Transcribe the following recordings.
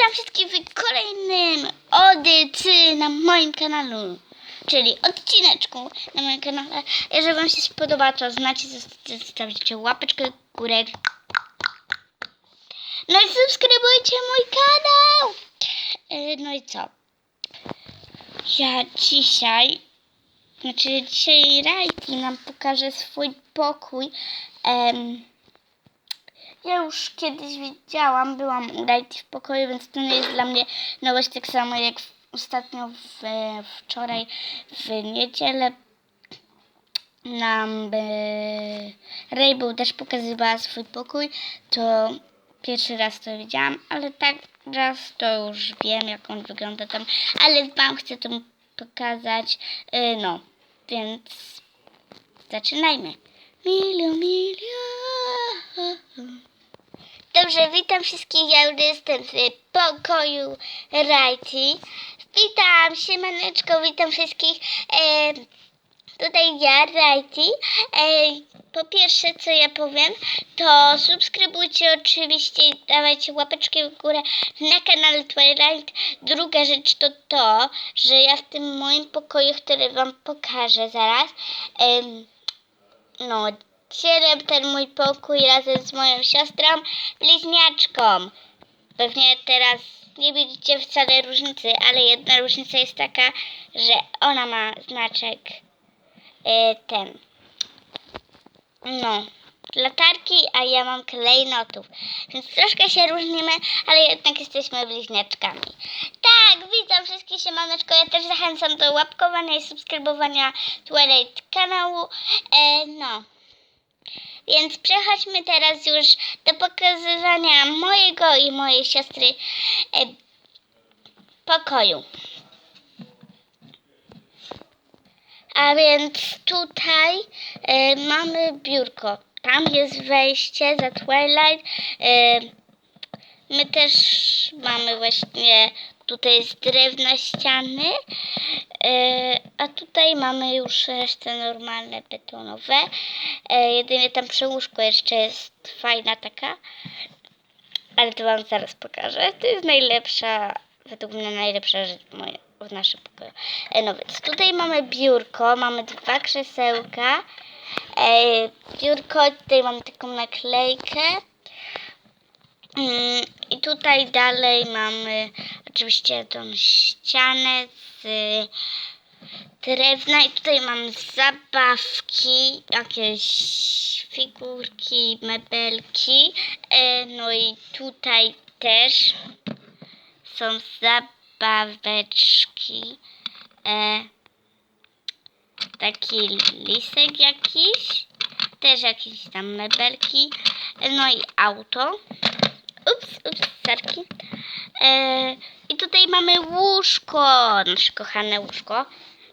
Witam wszystkich w kolejnym audycji na moim kanale, czyli odcineczku na moim kanale. Jeżeli Wam się spodoba, to znacie, zostawicie łapeczkę górę. No i subskrybujcie mój kanał. E, No i co? Ja dzisiaj, znaczy dzisiaj Rajki nam pokaże swój pokój. Ja już kiedyś widziałam, byłam u Rajki w pokoju, więc to nie jest dla mnie nowość, tak samo jak ostatnio w, wczoraj w niedzielę nam e, Rainbow też pokazywała swój pokój, to pierwszy raz to widziałam, ale tak raz to już wiem, jak on wygląda tam, ale wam chcę to pokazać, e, no, więc zaczynajmy. Milion, milion. Dobrze, witam wszystkich, ja już jestem w pokoju Rajci. Witam, siemaneczko, witam wszystkich. E, tutaj ja, Rajci. E, po pierwsze, co ja powiem, to subskrybujcie oczywiście dawajcie łapeczkę w górę na kanale Twilight. Druga rzecz to to, że ja w tym moim pokoju, który wam pokażę zaraz, em, no, dzielę ten mój pokój razem z moją siostrą bliźniaczką. Pewnie teraz nie widzicie wcale różnicy, ale jedna różnica jest taka, że ona ma znaczek e, ten. No, latarki, a ja mam klejnotów. Więc troszkę się różnimy, ale jednak jesteśmy bliźniaczkami. Tak, witam wszystkich siemaneczko. Ja też zachęcam do łapkowania i subskrybowania Twilight kanału. E, no. Więc przechodźmy teraz już do pokazywania mojego i mojej siostry e, pokoju. A więc tutaj e, mamy biurko. Tam jest wejście za Twilight. E, my też mamy właśnie tutaj jest drewna ściany, e, a tutaj mamy już resztę normalne betonowe. E, jedynie tam przy łóżku jeszcze jest fajna taka, ale to wam zaraz pokażę. To jest najlepsza, według mnie najlepsza rzecz w, moje, w naszym pokoju. E, no więc tutaj mamy biurko, mamy dwa krzesełka. E, biurko, tutaj mam taką naklejkę. Mm, I tutaj dalej mamy oczywiście tą ścianę z drewna i tutaj mam zabawki, jakieś figurki, mebelki. E, no i tutaj też są zabaweczki. E, taki lisek jakiś, też jakieś tam mebelki, e, no i auto. Ups, ups, sarki. I tutaj mamy łóżko, nasze kochane łóżko.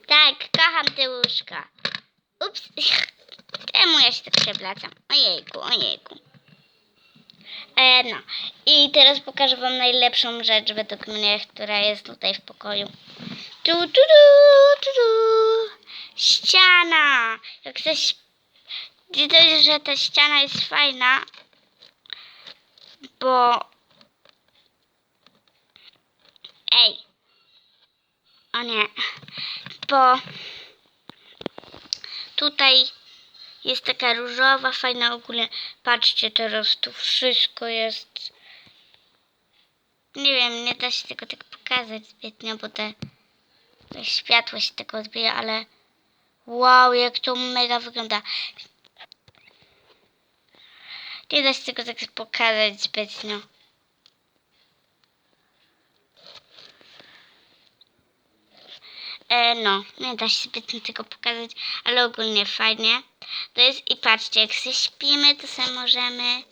Tak, kocham te łóżka. Ups, czemu ja się tak przewracam? Ojejku, ojejku. E, no, i teraz pokażę wam najlepszą rzecz według mnie, która jest tutaj w pokoju. Tu, tu, tu, tu, tu. Ściana. Jak coś... Widać, że ta ściana jest fajna, bo... Ej. O nie. Bo tutaj jest taka różowa, fajna ogólnie. Patrzcie teraz, tu wszystko jest... Nie wiem, nie da się tego tak pokazać zbytnio, bo te, te światło się tego odbija, ale wow, jak to mega wygląda. Nie da się tego tak pokazać zbytnio. E, no, nie da się zbytnio tego pokazać, ale ogólnie fajnie. To jest i patrzcie, jak się śpimy, to sobie możemy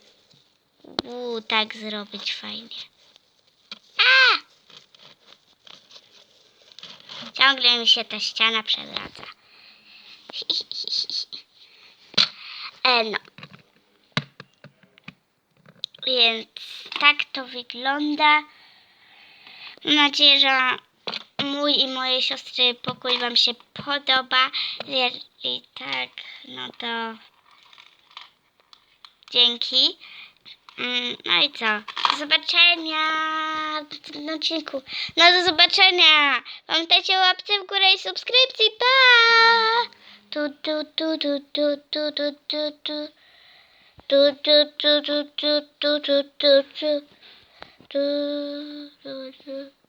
uu, tak zrobić fajnie. A! Ciągle mi się ta ściana przewraca. E, no. Więc tak to wygląda. Mam nadzieję, że mój i mojej siostry pokój Wam się podoba. Jeżeli tak, no to dzięki. Mm, No i co? Do zobaczenia w następnym odcinku. No do zobaczenia. Pamiętajcie o łapce w górę i subskrypcji. Pa! Tu, tu, tu, tu, tu, tu, tu, tu. Tu, tu, tu, tu, tu, tu, tu, tu, tu. Tu, tu, tu.